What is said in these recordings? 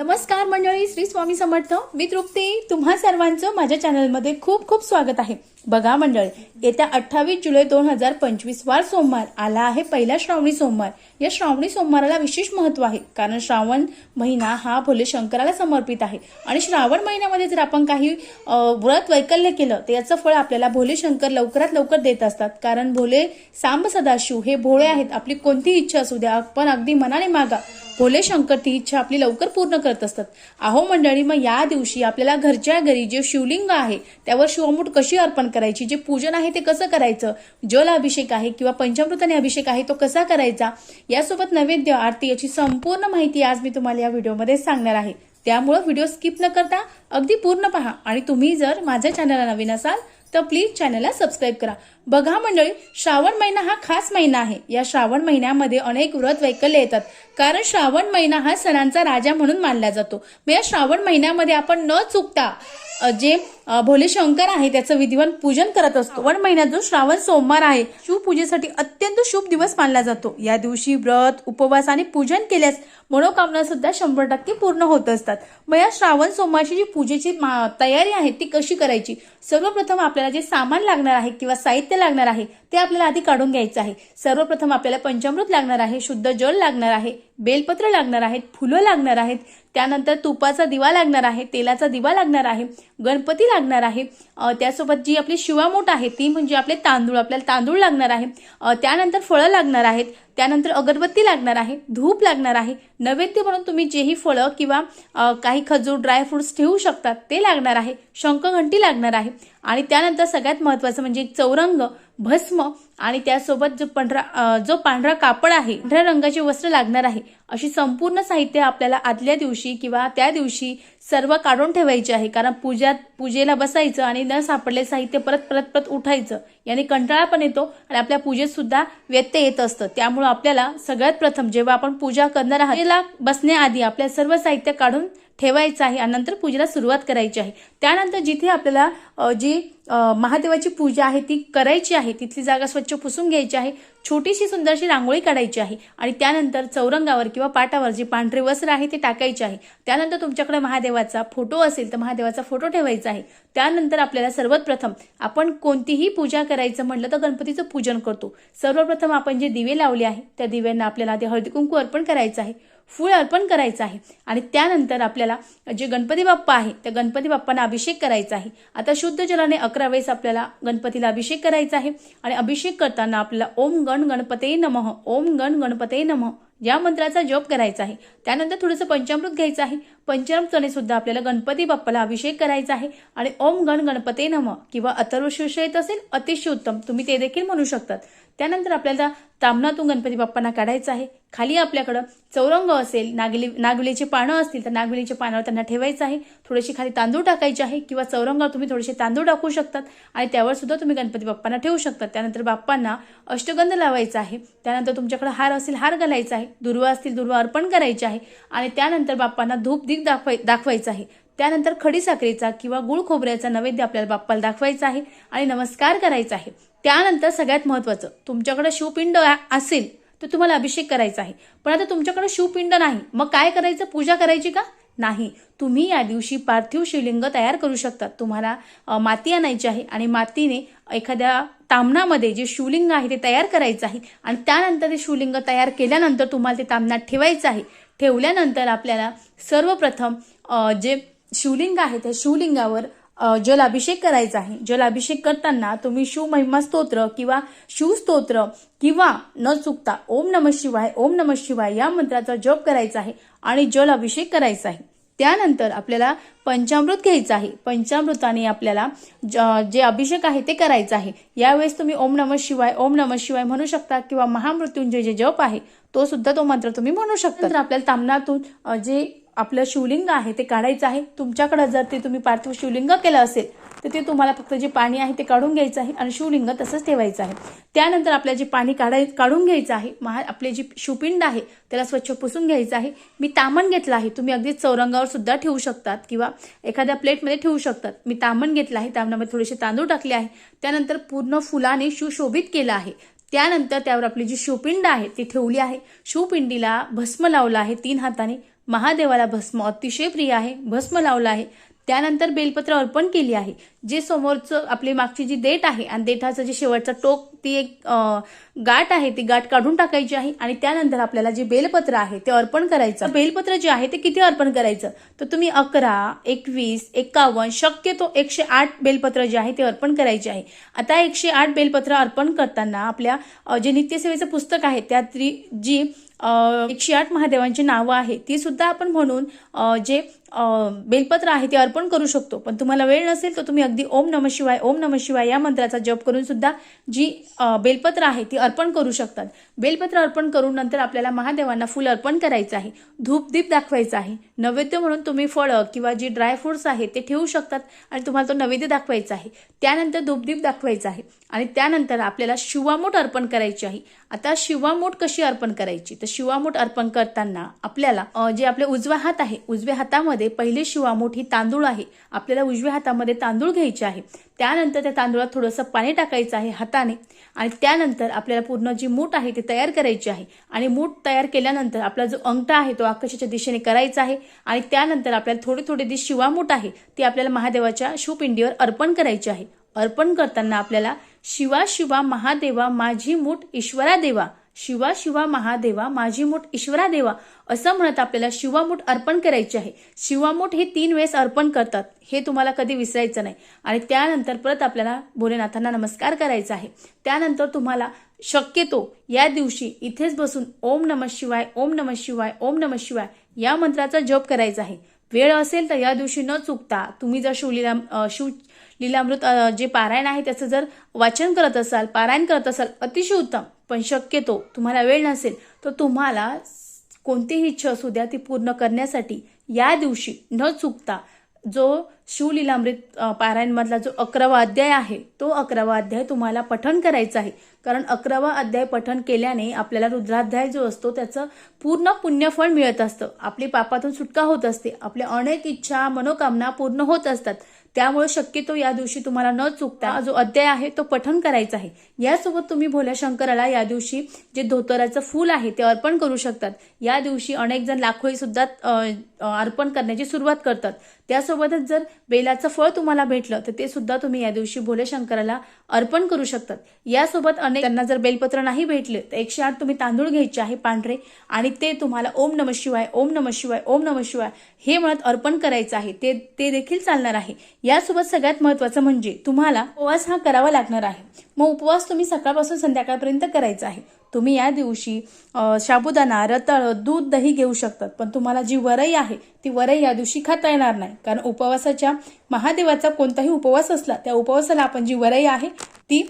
नमस्कार मंडळी श्री स्वामी समर्थ. मी तृप्ती. तुम्हा सर्वांचं माझ्या चॅनलमध्ये खूप खूप स्वागत आहे. बघा मंडळी येत्या अठ्ठावीस जुलै दोन हजार पंचवीस वार सोमवार आला आहे पहिला श्रावणी सोमवार. या श्रावणी सोमवाराला विशेष महत्त्व आहे कारण श्रावण महिना हा भोले शंकराला समर्पित आहे. आणि श्रावण महिन्यामध्ये जर आपण काही व्रत वैकल्य केलं तर याचं फळ आपल्याला भोले शंकर लवकरात लवकर देत असतात. कारण भोले सांब सदाशिव हे भोळे आहेत. आपली कोणती इच्छा असू द्या आपण अगदी मनाने मागा. भोले शंकर ती इच्छा आपली लवकर पूर्ण करत असतात. अहो मंडळी मग या दिवशी आपल्याला घरच्या घरी जे शिवलिंग आहे त्यावर शिवमूठ कशी अर्पण करायची? जे पूजन आहे ते कसं करायचं? जल अभिषेक आहे किंवा पंचामृताने अभिषेक आहे तो कसा करायचा? यासोबत नैवेद्य आरती याची संपूर्ण माहिती आज मी तुम्हाला या व्हिडिओमध्ये सांगणार आहे. त्यामुळं व्हिडिओ स्किप न करता अगदी पूर्ण पहा आणि तुम्ही जर माझ्या चॅनलला नवीन असाल तर प्लीज चॅनलला सबस्क्राईब करा. बघा मंडळी श्रावण महिना हा खास महिना आहे. या श्रावण महिन्यामध्ये अनेक व्रत वैकल्य येतात. कारण श्रावण महिना हा सणांचा राजा म्हणून मानला जातो. मग या श्रावण महिन्यामध्ये आपण न चुकता जे भोले शंकर आहे त्याचं विधिवन पूजन करत असतो. श्रावण महिन्यात जो श्रावण सोमवार आहे शिवपूजेसाठी अत्यंत शुभ दिवस मानला जातो. या दिवशी व्रत उपवास आणि पूजन केल्यास मनोकामना सुद्धा शंभर टक्के पूर्ण होत असतात. मग या श्रावण सोमवारची जी पूजेची मा- तयारी आहे ती कशी करायची? सर्वप्रथम आपल्याला जे सामान लागणार आहे किंवा साहित्य लागणार आहे ते आपल्याला आधी काढून घ्यायचं आहे. सर्वप्रथम आपल्याला पंचामृत लागणार आहे शुद्ध जल लागणार आहे बेलपत्र लागणार आहेत फुलं लागणार आहेत त्यानंतर तुपाचा दिवा लागणार आहे तेलाचा दिवा लागणार आहे गणपती लागणार आहे. त्यासोबत जी आपली शिवामोठ आहे ती म्हणजे आपले तांदूळ आपल्याला तांदूळ लागणार आहे. त्यानंतर फळं लागणार आहेत. त्यानंतर अगरबत्ती लागणार आहे. धूप लागणार आहे. नैवेद्य म्हणून तुम्ही जेही फळं किंवा काही खजूर ड्रायफ्रुट्स ठेवू शकतात ते लागणार आहे. शंखघंटी लागणार आहे. आणि त्यानंतर सगळ्यात महत्वाचं म्हणजे चौरंग भस्म आणि त्यासोबत जो पांढरा जो पांढरा कापड आहे पांढऱ्या रंगाचे वस्त्र लागणार आहे. अशी संपूर्ण साहित्य आपल्याला आदल्या दिवशी किंवा त्या दिवशी सर्व काढून ठेवायचे आहे. कारण पूजात पूजेला बसायचं आणि न सापडले साहित्य परत परत परत उठायचं याने कंटाळा पण येतो आणि आपल्या पूजेत सुद्धा व्यत्यय येत असतं. त्यामुळं आपल्याला सगळ्यात प्रथम जेव्हा आपण पूजा करणार आहात बसण्याआधी आपल्या सर्व साहित्य काढून ठेवायचं आहे आणि नंतर पूजेला सुरुवात करायची आहे. त्यानंतर जिथे आपल्याला जी महादेवाची पूजा आहे ती करायची आहे तिथली जागा स्वच्छ पुसून घ्यायची आहे छोटीशी सुंदरशी रांगोळी काढायची आहे आणि त्यानंतर चौरंगावर किंवा पाटावर जे पांढरे वस्त्र आहे ते टाकायचे आहे. त्यानंतर तुमच्याकडे महादेवाचा फोटो असेल तर महादेवाचा फोटो ठेवायचा आहे. त्यानंतर आपल्याला सर्वात प्रथम आपण कोणतीही पूजा करायचं म्हटलं तर गणपतीचं पूजन करतो. सर्वप्रथम आपण जे दिवे लावले आहे त्या दिव्यांना आपल्याला ते हळदी कुंकू अर्पण करायचं आहे. फूळ अर्पण करायचं आहे. आणि त्यानंतर आपल्याला जे गणपती बाप्पा आहे त्या गणपती बाप्पांना अभिषेक करायचा आहे. आता शुद्ध जलाने अकरा वेळेस आपल्याला गणपतीला अभिषेक करायचा आहे. आणि अभिषेक करताना आपल्याला ओम गण गणपते नमः ओम गण गणपते नमः. या मंत्राचा जप करायचा आहे. त्यानंतर थोडंसं पंचामृत घ्यायचं आहे. पंचामृताने सुद्धा आपल्याला गणपती बाप्पाला अभिषेक करायचा आहे. आणि ओम गण गणपते नम किंवा अथर्व येत असेल अतिशय उत्तम. तुम्ही ते देखील म्हणू शकतात. त्यानंतर आपल्याला तामणातून गणपती बाप्पांना काढायचं आहे. खाली आपल्याकडं चौरंग असेल नागली नागवेलीची पानं असतील तर नागवलीच्या पानावर त्यांना ठेवायचं आहे. थोडेसे खाली तांदूळ टाकायचे आहे किंवा चौरंगावर तुम्ही थोडेसे तांदूळ टाकू शकतात. आणि त्यावर सुद्धा तुम्ही गणपती बाप्पांना ठेवू शकतात. त्यानंतर बाप्पांना अष्टगंध लावायचा आहे. त्यानंतर तुमच्याकडे हार असेल हार घालायचा आहे. दुर्वा असतील दुर्वा अर्पण करायचे आहे. आणि त्यानंतर बाप्पांना धूप दीप दाखवाय दाखवायचं आहे. त्यानंतर खडी साखरेचा किंवा गुळ खोबऱ्याचा नैवेद्य आपल्याला बाप्पाला दाखवायचा आहे आणि नमस्कार करायचा आहे. त्यानंतर सगळ्यात महत्वाचं तुमच्याकडे शिवपिंड असेल तर तुम्हाला अभिषेक करायचा आहे. पण आता तुमच्याकडे शिवपिंड नाही मग काय करायचं? पूजा करायची का? नाही. तुम्ही या दिवशी पार्थिव शिवलिंग तयार करू शकता तुम्हाला माती आणायची आहे आणि मातीने एखाद्या तामणामध्ये जे शिवलिंग आहे ते तयार करायचं आहे आणि त्यानंतर ते शिवलिंग तयार केल्यानंतर तुम्हाला ते तामणात ठेवायचं आहे. ठेवल्यानंतर आपल्याला सर्वप्रथम जे शिवलिंग आहे त्या शिवलिंगावर जलाभिषेक करायचा आहे. जलाभिषेक करताना तुम्ही शिवमहिमा स्तोत्र किंवा शिवस्तोत्र किंवा न चुकता ओम नम शिवाय ओम नम शिवाय या मंत्राचा जप करायचा आहे आणि जल अभिषेक करायचा आहे. त्यानंतर आपल्याला पंचामृत घ्यायचं आहे. पंचामृताने आपल्याला ज- जे अभिषेक आहे ते करायचं आहे. यावेळेस तुम्ही ओम नम शिवाय ओम नम शिवाय म्हणू शकता किंवा महामृत्युंजय जे जप आहे तो सुद्धा तो मंत्र तुम्ही म्हणू शकता. तर आपल्याला तामणातून जे आपलं शिवलिंग आहे ते काढायचं आहे. तुमच्याकडे जर ते तुम्ही पार्थिव शिवलिंग केलं असेल तर ते तुम्हाला फक्त जे पाणी आहे ते काढून घ्यायचं आहे आणि शिवलिंग तसंच ठेवायचं आहे. त्यानंतर आपल्याला जे पाणी काढाय काढून घ्यायचं आहे महा आपले जी शिवपिंड आहे त्याला स्वच्छ पुसून घ्यायचं आहे. मी तामण घेतलं आहे तुम्ही अगदी चौरंगावर सुद्धा ठेवू शकतात किंवा एखाद्या प्लेटमध्ये ठेवू शकतात. मी तामण घेतलं आहे तामणामध्ये थोडेसे तांदूळ टाकले आहे. त्यानंतर पूर्ण फुलाने सुशोभित केलं आहे. त्यानंतर त्यावर आपली जी शिवपिंड आहे ती ठेवली आहे. शिवपिंडीला भस्म लावलं आहे तीन हाताने. महादेवाला भस्म अतिशय प्रिय आहे भस्म लावलं आहे. त्यानंतर बेलपत्र अर्पण केली आहे. जे समोरचं आपली मागची जी देठ आहे आणि देठाचं जे शेवटचं टोक ती एक गाठ आहे ती गाठ काढून टाकायची आहे आणि त्यानंतर आपल्याला जे बेलपत्र आहे ते अर्पण करायचं. बेलपत्र जे आहे ते किती अर्पण करायचं? तर तुम्ही अकरा एकवीस एकावन्न शक्यतो एकशे आठ बेलपत्र जे आहे ते अर्पण करायचे आहे. आता एकशे आठ बेलपत्र अर्पण करताना आपल्या जे नित्यसेवेचं पुस्तक आहे त्यात जी एकशे आठ महादेवांची नावं आहे ती सुद्धा आपण म्हणून जे बेलपत्र आहे ते अर्पण करू शकतो. पण तुम्हाला वेळ नसेल तर तुम्ही अगदी ओम नम शिवाय ओम नम शिवाय या मंत्राचा जप करून सुद्धा जी बेलपत्र आहे ती अर्पण करू शकतात. बेलपत्र अर्पण करून नंतर आपल्याला महादेवांना फुल अर्पण करायचं आहे. धूपदीप दाखवायचं आहे. नैवेद्य म्हणून तुम्ही फळं किंवा जी ड्रायफ्रुट्स आहेत ते ठेवू शकतात आणि तुम्हाला तो नैवेद्य दाखवायचा आहे. त्यानंतर धूपदीप दाखवायचा आहे. आणि त्यानंतर आपल्याला शिवामूठ अर्पण करायची आहे. आता शिवामूठ कशी अर्पण करायची? तर शिवामूठ अर्पण करताना आपल्याला जे आपले उजवा हात आहे उजव्या हातामध्ये पहिले शिवामूठ ही तांदूळ आहे. आपल्याला उजव्या हातामध्ये तांदूळ घ्यायचे आहे. त्यानंतर त्या तांदूळात थोडंसं पाणी टाकायचं आहे हाताने आणि त्यानंतर आपल्याला पूर्ण जी मूठ आहे ती तयार करायची आहे. आणि मूठ तयार केल्यानंतर आपला जो अंगठा आहे तो आकाशाच्या दिशेने करायचा आहे आणि त्यानंतर आपल्याला थोडी थोडी जी शिवामूठ आहे ती आपल्याला महादेवाच्या शिवपिंडीवर अर्पण करायची आहे. अर्पण करताना आपल्याला शिवा शिवा महादेवा माझी मूठ ईश्वरा देवा शिवा शिवा महादेवा माझी मूठ ईश्वरा देवा असं म्हणत आपल्याला शिवामूठ अर्पण करायची आहे. शिवामूठ हे तीन वेळेस अर्पण करतात. हे तुम्हाला कधी विसरायचं नाही. आणि त्यानंतर परत आपल्याला भोलेनाथांना नमस्कार करायचा आहे. त्यानंतर तुम्हाला शक्यतो या दिवशी इथेच बसून ओम नम शिवाय ओम नम शिवाय ओम नम शिवाय या मंत्राचा जप करायचा आहे. वेळ असेल तर या दिवशी न चुकता तुम्ही जर शिवलीला शिव लीलामृत जे पारायण आहे त्याचं जर वाचन करत असाल पारायण करत असाल अतिशय उत्तम पण शक्यतो तुम्हाला वेळ नसेल तर तुम्हाला कोणतीही इच्छा असू द्या ती पूर्ण करण्यासाठी या दिवशी न चुकता जो शिवलीलामृत पारायणमधला जो अकरावा अध्याय आहे तो अकरावा अध्याय तुम्हाला पठण करायचा आहे. कारण अकरावा अध्याय पठण केल्याने आपल्याला रुद्राध्याय जो असतो त्याचं पूर्ण पुण्यफळ मिळत असतं. आपली पापातून सुटका होत असते. आपल्या अनेक इच्छा मनोकामना पूर्ण होत असतात. त्यामुळे शक्यतो या दिवशी तुम्हाला न चुकता जो अध्याय आहे तो पठण करायचा आहे. यासोबत तुम्ही भोल्या शंकराला या दिवशी जे धोतराचं फूल आहे ते अर्पण करू शकतात. या दिवशी अनेक जण लाखोळी सुद्धा अर्पण करण्याची सुरुवात करतात. त्यासोबतच जर बेलाचं फळ तुम्हाला भेटलं तर ते सुद्धा तुम्ही या दिवशी भोले शंकराला अर्पण करू शकतात. यासोबत अनेक त्यांना जर बेलपत्र नाही भेटले तर एकशे आठ तुम्ही तांदूळ घ्यायचे आहे पांढरे आणि ते तुम्हाला ओम नम शिवाय ओम नम शिवाय ओम नम शिवाय हे म्हणत अर्पण करायचं आहे. ते ते देखील चालणार आहे. यासोबत सगळ्यात महत्वाचं म्हणजे तुम्हाला उपवास हा करावा लागणार आहे. मग उपवास तुम्ही सकाळपासून संध्याकाळपर्यंत करायचा आहे. तुम्ही या दिवशी साबुदाणा रताळ दूध दही घेऊ शकतात. पण तुम्हाला जी वरई आहे ती वरई या दिवशी खाता येणार नाही. कारण उपवासाच्या महादेवाचा कोणताही उपवास असला त्या उपवासाला आपण जी वरई आहे ती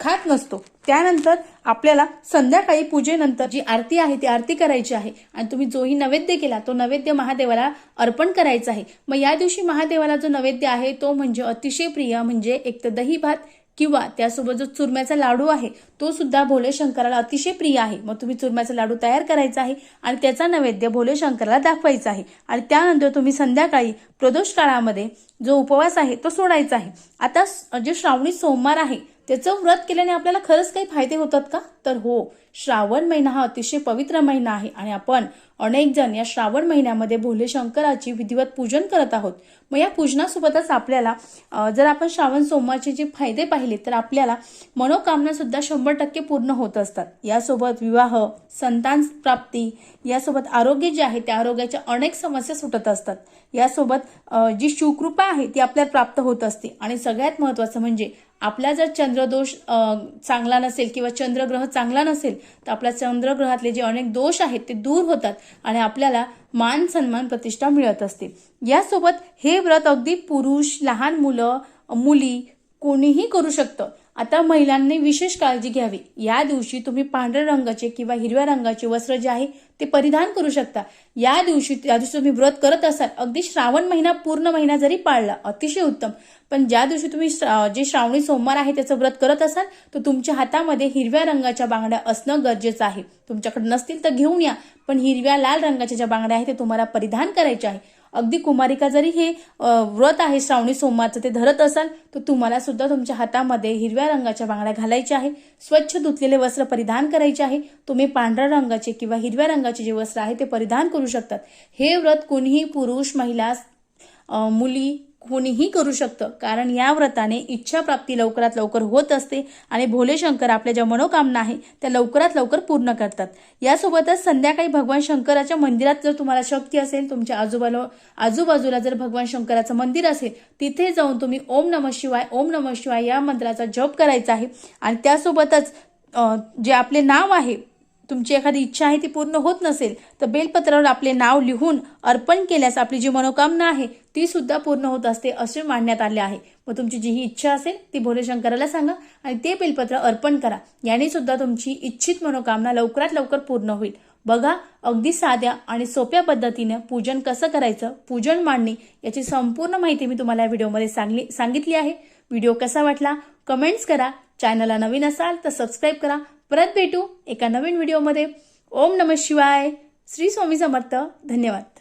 खात नसतो. त्यानंतर आपल्याला संध्याकाळी पूजेनंतर जी आरती आहे ती आरती करायची आहे. आणि तुम्ही जोही नैवेद्य केला तो नैवेद्य महादेवाला अर्पण करायचा आहे. मग या दिवशी महादेवाला जो नैवेद्य आहे तो म्हणजे अतिशय प्रिय म्हणजे एक तर दही भात किंवा त्यासोबत जो चुरम्याचा लाडू आहे तो सुद्धा भोले शंकराला अतिशय प्रिय आहे. मग तुम्ही चुरम्याचा लाडू तयार करायचा आहे आणि त्याचा नैवेद्य भोले शंकराला दाखवायचा आहे. आणि त्यानंतर तुम्ही संध्याकाळी प्रदोष काळामध्ये जो उपवास आहे तो सोडायचा आहे. आता जे श्रावणी सोमवार आहे त्याचं व्रत केल्याने आपल्याला खरंच काही फायदे होतात का? तर हो श्रावण महिना हा अतिशय पवित्र महिना आहे आणि आपण अनेक जण या श्रावण महिन्यामध्ये भोले शंकराची विधिवत पूजन करत आहोत. मग या पूजनासोबतच आपल्याला जर आपण श्रावण सोमवारचे जे फायदे पाहिले तर आपल्याला मनोकामना सुद्धा शंभर टक्के पूर्ण होत असतात. यासोबत विवाह संतान प्राप्ती यासोबत आरोग्य जे आहे त्या आरोग्याच्या अनेक समस्या सुटत असतात. यासोबत जी शिवकृपा आहे ती आपल्याला प्राप्त होत असते. आणि सगळ्यात महत्वाचं म्हणजे आपला जर चंद्रदोष चांगला नसेल किंवा चंद्रग्रह चांगला नसेल तर आपल्या चंद्रग्रहातले जे अनेक दोष आहेत ते दूर होतात आणि आपल्याला मान सन्मान प्रतिष्ठा मिळत असते. यासोबत हे व्रत अगदी पुरुष लहान मुलं मुली कोणीही करू शकतं. आता महिलांनी विशेष काळजी घ्यावी. या दिवशी तुम्ही पांढऱ्या रंगाचे किंवा हिरव्या रंगाचे वस्त्र जे आहे ते परिधान करू शकता. या दिवशी त्या दिवशी तुम्ही व्रत करत असाल अगदी श्रावण महिना पूर्ण महिना जरी पाळला अतिशय उत्तम. पण ज्या दिवशी तुम्ही श्रा- जे श्रावणी सोमवार आहे त्याचं व्रत करत असाल तर तुमच्या हातामध्ये हिरव्या रंगाच्या बांगड्या असणं गरजेचं आहे. तुमच्याकडे नसतील तर घेऊन या. पण हिरव्या लाल रंगाच्या ज्या बांगड्या आहेत ते तुम्हाला परिधान करायचे आहे. अगदी कुमारिका जरी हे व्रत आहे श्रावणी सोमवारचं ते धरत असाल तर तुम्हाला सुद्धा तुमच्या हातामध्ये हिरव्या रंगाच्या बांगड्या घालायच्या आहे स्वच्छ धुतलेले वस्त्र परिधान करायचे आहे तुम्ही पांढऱ्या रंगाचे किंवा हिरव्या रंगाचे जे वस्त्र आहे ते परिधान करू शकतात. हे व्रत कोणीही पुरुष महिला मुली कोणीही करू शकतं. कारण या व्रताने इच्छाप्राप्ती लवकरात लवकर होत असते आणि भोले शंकर आपल्या ज्या मनोकामना आहे त्या लवकरात लवकर पूर्ण करतात. यासोबतच संध्याकाळी भगवान शंकराच्या मंदिरात जर तुम्हाला शक्ती असेल तुमच्या आजूबाजूला आजूबाजूला जर भगवान शंकराचं मंदिर असेल तिथे जाऊन तुम्ही ओम नम शिवाय ओम नम शिवाय या मंत्राचा जप करायचा आहे. आणि त्यासोबतच जे आपले नाव आहे तुमची एखादी इच्छा आहे ती पूर्ण होत नसेल तर बेलपत्रावर आपले नाव लिहून अर्पण केल्यास आपली जी मनोकामना आहे ती सुद्धा पूर्ण होत असते असे मांडण्यात आले आहे. मग तुमची जी ही इच्छा असेल ती भोलेशंकराला सांगा आणि ते बेलपत्र अर्पण करा. याने सुद्धा तुमची इच्छित मनोकामना लवकरात लवकर पूर्ण होईल. बघा अगदी साध्या आणि सोप्या पद्धतीनं पूजन कसं करायचं पूजन मांडणी याची संपूर्ण माहिती मी तुम्हाला या व्हिडिओमध्ये सांगली सांगितली आहे. व्हिडिओ कसा वाटला कमेंट्स करा. चॅनलला नवीन असाल तर सबस्क्राईब करा. परत भेटू एका नवीन व्हिडिओमध्ये. ओम नम शिवाय. श्री स्वामी समर्थ. धन्यवाद.